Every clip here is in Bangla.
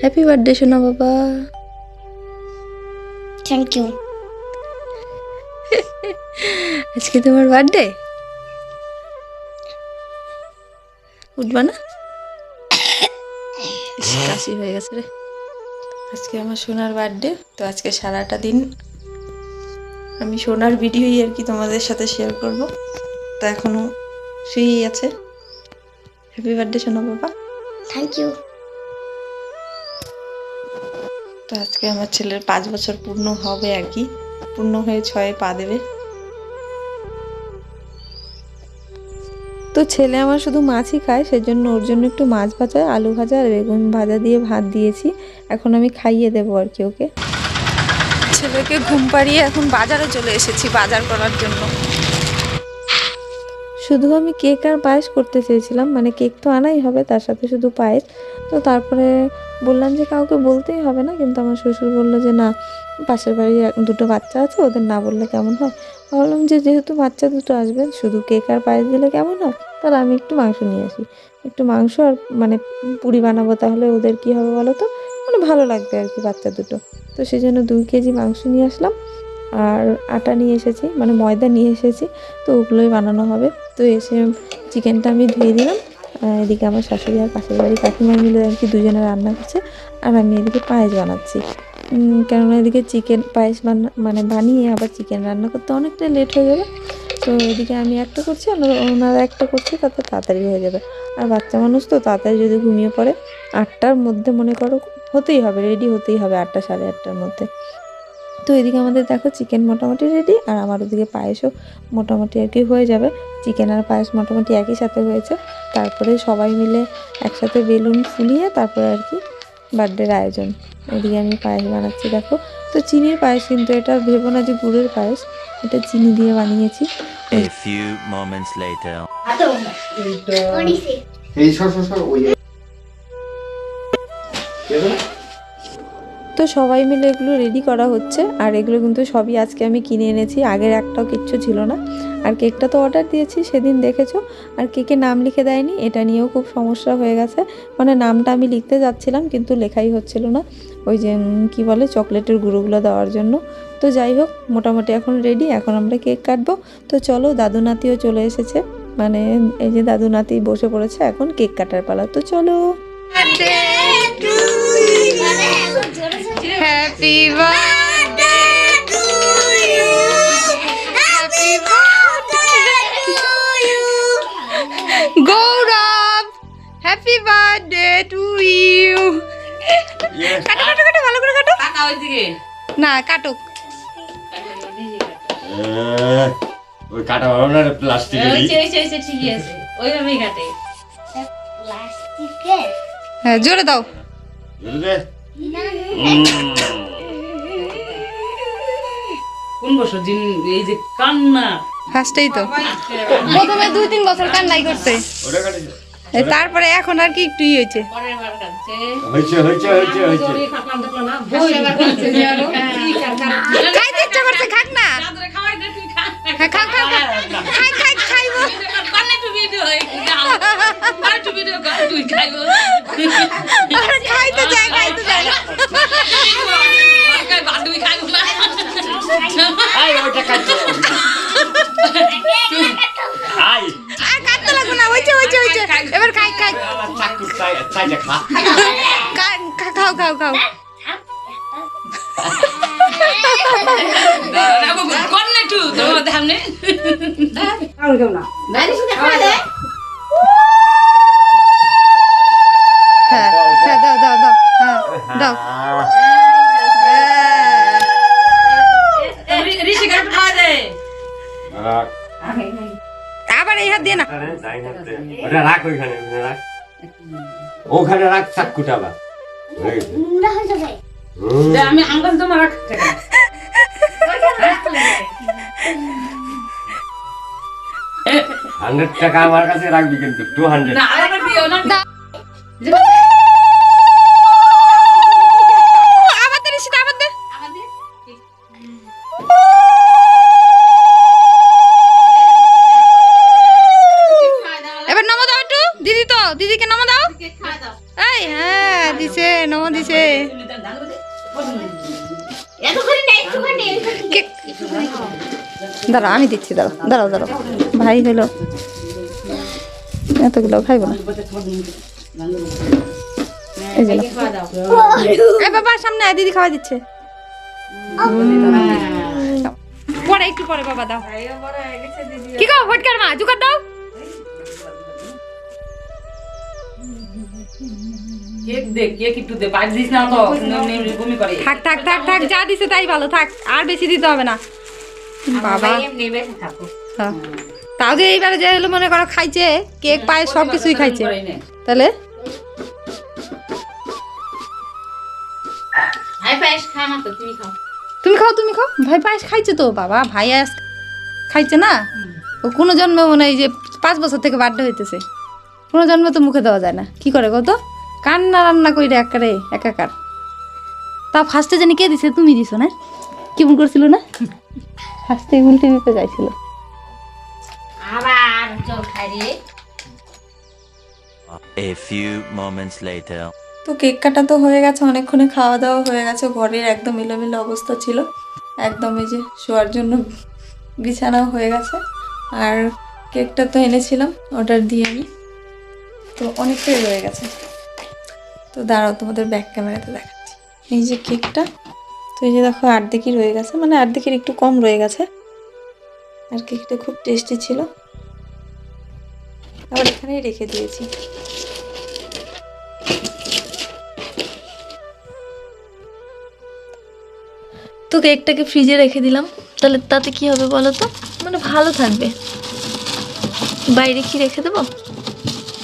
হ্যাপি বার্থডে সোনা বাবা। থ্যাংক ইউ আজকে তোমার বার্থডে উঠবা না? কাশি হয়ে গেছে রে। আজকে আমার সোনার বার্থডে তো আজকে সারাটা দিন আমি সোনার ভিডিওই আর কি তোমাদের সাথে শেয়ার করব। তা এখনও শুয়েই আছে। হ্যাপি বার্থডে সোনা বাবা। থ্যাংক ইউ তো আজকে আমার ছেলের পাঁচ বছর পূর্ণ হবে আর কি। পূর্ণ হয়ে ছয়ে পা দেবে। তো ছেলে আমার শুধু মাছই খায় সেজন্য ওর জন্য একটু মাছ ভাজা আলু ভাজা আর বেগুন ভাজা দিয়ে ভাত দিয়েছি। এখন আমি খাইয়ে দেবো আর কি ওকে। ছেলেকে ঘুম পাড়িয়ে এখন বাজারে চলে এসেছি বাজার করার জন্য। শুধু আমি কেক আর পায়েস করতে চেয়েছিলাম মানে কেক তো আনাই হবে তার সাথে শুধু পায়েস। তো তারপরে বললাম যে কাউকে বলতেই হবে না, কিন্তু আমার শ্বশুর বলল যে না, পাশের বাড়ি দুটো বাচ্চা আছে, ওদের না বললে কেমন হয়? ভাবলাম যে যেহেতু বাচ্চা দুটো আসবে, শুধু কেক আর পায়েস দিলে কেমন হয়? তাহলে আমি একটু মাংস নিয়ে আসি। একটু মাংস আর মানে পুরি বানাবো তাহলে ওদের কি হবে বলো তো? মানে ভালো লাগবে আর কি বাচ্চা দুটো। তো সেই জন্য দুই কেজি মাংস নিয়ে আসলাম। আর আটা নিয়ে এসেছি মানে ময়দা নিয়ে এসেছি, তো ওগুলোই বানানো হবে। তো এসে চিকেনটা আমি ধুয়ে দিলাম। এদিকে আমার শাশুড়ি আর পাশের বাড়ি কাকিমা মিলে আর কি দুজনে রান্না করছে। আর আমি এদিকে পায়েস বানাচ্ছি। কেননা এদিকে চিকেন পায়েস মানে বানিয়ে আবার চিকেন রান্না করতে অনেকটা লেট হয়ে যাবে। তো এদিকে আমি একটা করছি ওনারা একটা করছে, তাতে তাড়াতাড়ি হয়ে যাবে। আর বাচ্চা মানুষ তো তাড়াতাড়ি যদি ঘুমিয়ে পড়ে, আটটার মধ্যে মনে করো হতেই হবে রেডি হতেই হবে আটটা সাড়ে আটটার মধ্যে। তো এদিকে আমাদের দেখো চিকেন মোটামুটি রেডি আর আমার ওদিকে পায়েসও মোটামুটি আর কি হয়ে যাবে। চিকেন আর পায়েস মোটামুটি একই সাথে হয়েছে। তারপরে সবাই মিলে একসাথে বেলুন ফুলিয়ে তারপরে আর কি বার্থডের আয়োজন। এদিকে আমি পায়েস বানাচ্ছি দেখো। তো চিনির পায়েস কিন্তু এটা ভেবো না যে গুড়ের পায়েস এটা চিনি দিয়ে বানিয়েছি। A few moments later. এই সর সর সর ওই তো সবাই মিলে এগুলো রেডি করা হচ্ছে। আর এগুলো কিন্তু সবই আজকে আমি কিনে এনেছি। আগের একটাও কিচ্ছু ছিল না। আর কেকটা তো অর্ডার দিয়েছি, সেদিন দেখেছ। আর কেকে নাম লিখে দেয়নি, এটা নিয়েও খুব সমস্যা হয়ে গেছে। মানে নামটা আমি লিখতে যাচ্ছিলাম, কিন্তু লেখাই হচ্ছিল না। ওই যে কি বলে, চকলেটের গুঁড়োগুলো দেওয়ার জন্য। তো যাই হোক, মোটামুটি এখন রেডি এখন আমরা কেক কাটবো। তো চলো দাদু নাতিও চলে এসেছে। মানে এই যে দাদু নাতি বসে পড়েছে, এখন কেক কাটার পালা। তো চলো। Happy birthday to you happy Gaurav happy birthday to you কাটো কাটো কাটো ভালো করে কাটো না কাটুক। ওই কাটা ভালো না প্লাস্টিকের ওইভাবেই কাটে। প্লাস্টিকের হ্যাঁ জোরে দাও। কোন বছর দিন এই যে কান্না? ফার্স্টেই তো। প্রথমে দুই তিন বছর কান্নাই করছে। তারপরে এখন আর কি একটু ই হয়েছে। খাইতে ইচ্ছা করছে খাক না। খাইতে চায় খাইতে চায় আই ওটা কাটছো আই আর কাটতে লাগবে না ওইছে ওইছে ওইছে এবার খাই খাই চাকু চাই চাই খা খা- খা- খাও খাও খাও না হ্যাঁ ওটা রাখ ওইখানে ওখানে রাখ। ওখানে রাখ চাকুটা বা আমি আঙ্গাল তোমার রাখতে হান্ড্রেড টাকা আমার কাছে রাখবি কিন্তু টু হান্ড্রেড না দিও না দাঁড়া আমি দিচ্ছি, দাঁড়াও দাঁড়াও দাঁড়াও। ভাই হলো এতগুলো খাইবো না সামনে দিদি খাওয়া দিচ্ছে। পরে, একটু পরে বাবা দাও। কি মা দাও। কেক দে কেক একটু দে পাঁচ দিস না তো বমি করে। থাক থাক থাক থাক যা দিছে তাই ভালো থাক আর বেশি দিতে হবে না। বাবা। হ্যাঁ। তাও যে এইবারে যে হলো মনে করো খাইছে কেক পায়ে সব কিছুই খাইছে। তাহলে? তো তুমি খাও। তুমি খাও ভাই পায়েস খাইছে তো বাবা। ভাই আজ খাইছে না? ও কোনো জন্মে মনে হয় যে পাঁচ বছর থেকে বার্থডে হইতেছে। কোনো জন্মে তো মুখে দেওয়া যায় না। কি করে কত কান্না রান্না কইরে একারে একাকার। তা ফার্স্টে জানি কে দিছে তুমি দিছো না? কেমন করছিল না? ফার্স্টে উল্টে দিতে চাইছিল। আবার চল খাই রে। A few moments later. তো কেক কাটা তো হয়ে গেছে অনেকক্ষণে খাওয়া দাওয়া হয়ে গেছে ঘরের একদম এলোমেলো অবস্থা ছিল। একদম এই যে শোয়ার জন্য বিছানাও হয়ে গেছে। আর কেকটা তো এনেছিলাম অর্ডার দিয়ে আমি তো অনেকটাই রয়ে গেছে। তো দাঁড়াও, তোমাদের ব্যাক ক্যামেরাতে দেখাচ্ছি। এই যে কেকটা তো এই যে দেখো আর্ধেকই রয়ে গেছে মানে আর্ধেকের একটু কম রয়ে গেছে। আর কেকটা খুব টেস্টি ছিল। আবার এখানেই রেখে দিয়েছি। তো কেকটাকে ফ্রিজে রেখে দিলাম। তাহলে তাতে কি হবে বলো তো? মানে ভালো থাকবে। বাইরে কি রেখে দেবো?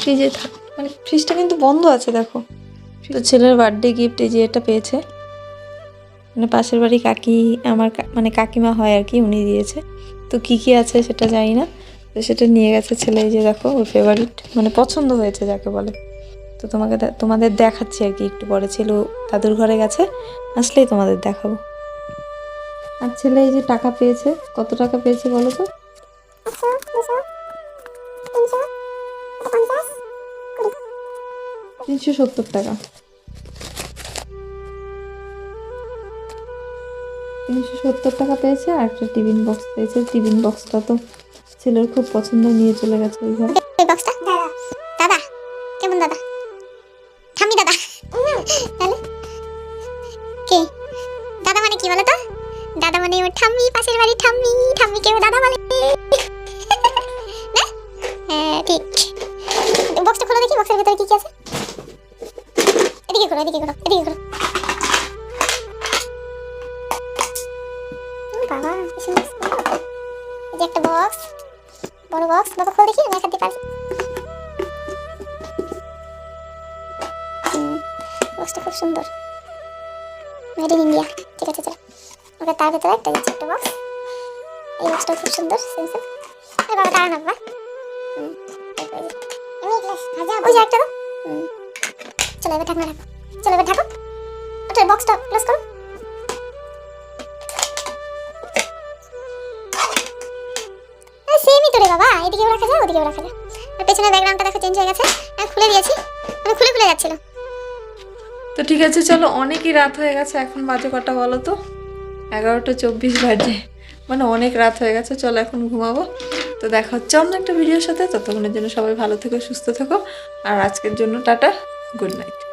ফ্রিজে থাক মানে ফ্রিজটা কিন্তু বন্ধ আছে, দেখো। তো ছেলের বার্থডে গিফট এই যে এটা পেয়েছে। মানে পাশের বাড়ি কাকি, আমার মানে কাকিমা হয় আর কি, উনি দিয়েছে। তো কি কি আছে সেটা জানি না। তো সেটা নিয়ে গেছে ছেলে এই যে দেখো, ওর ফেভারিট মানে পছন্দ হয়েছে যাকে বলে। তো তোমাকে তোমাদের দেখাচ্ছি আর কি, একটু পরে। ছিল দাদুর ঘরে গেছে, আসলেই তোমাদের দেখাবো। আর ছেলে এই যে টাকা পেয়েছে, কত টাকা পেয়েছে বলো তো? তিনশো সত্তর টাকা। তিনশো সত্তর টাকা পেয়েছে আর একটা টিফিন বক্স পেয়েছে। টিফিন বক্সটা তো ছেলের খুব পছন্দ নিয়ে চলে গেছে ওই কে? দাদা মানে মানে হ্যাঁ ঠিক। বক্সটা খোলো দেখি, বক্সের ভেতরে কি কি আছে? খোলো এদিকে খোলো এদিকে যে একটা বক্স বড় বক্স বাবা খোলো দেখি আমি এক হাত দিয়ে বক্সটা খুব সুন্দর মেড ইন ইন্ডিয়া ঠিক আছে চলো ওকে তার ভেতরে একটা দিচ্ছি একটা বক্স এই বক্সটা খুব সুন্দর সিম্পল এই বাবা দাঁড়ান বাবা ওই যে একটা। চলো এবার ঢাকনা রাখো চলো এবার ঢাকো। ওটা বক্সটা ক্লোজ করো। সেমই তো রে বাবা, এদিকেও রাখা যায়, ওদিকেও রাখা যায়। হয়ে খুলে যাচ্ছিল। তো ঠিক আছে, চলো, অনেকই রাত হয়ে গেছে, এখন বাজে কটা বলো তো? এগারোটা চব্বিশ বাজে। মানে অনেক রাত হয়ে গেছে, চলো এখন ঘুমাবো। তো দেখা হচ্ছে অন্য একটা ভিডিওর সাথে। ততক্ষণের জন্য সবাই ভালো থেকো, সুস্থ থেকো। আর আজকের জন্য টাটা গুড নাইট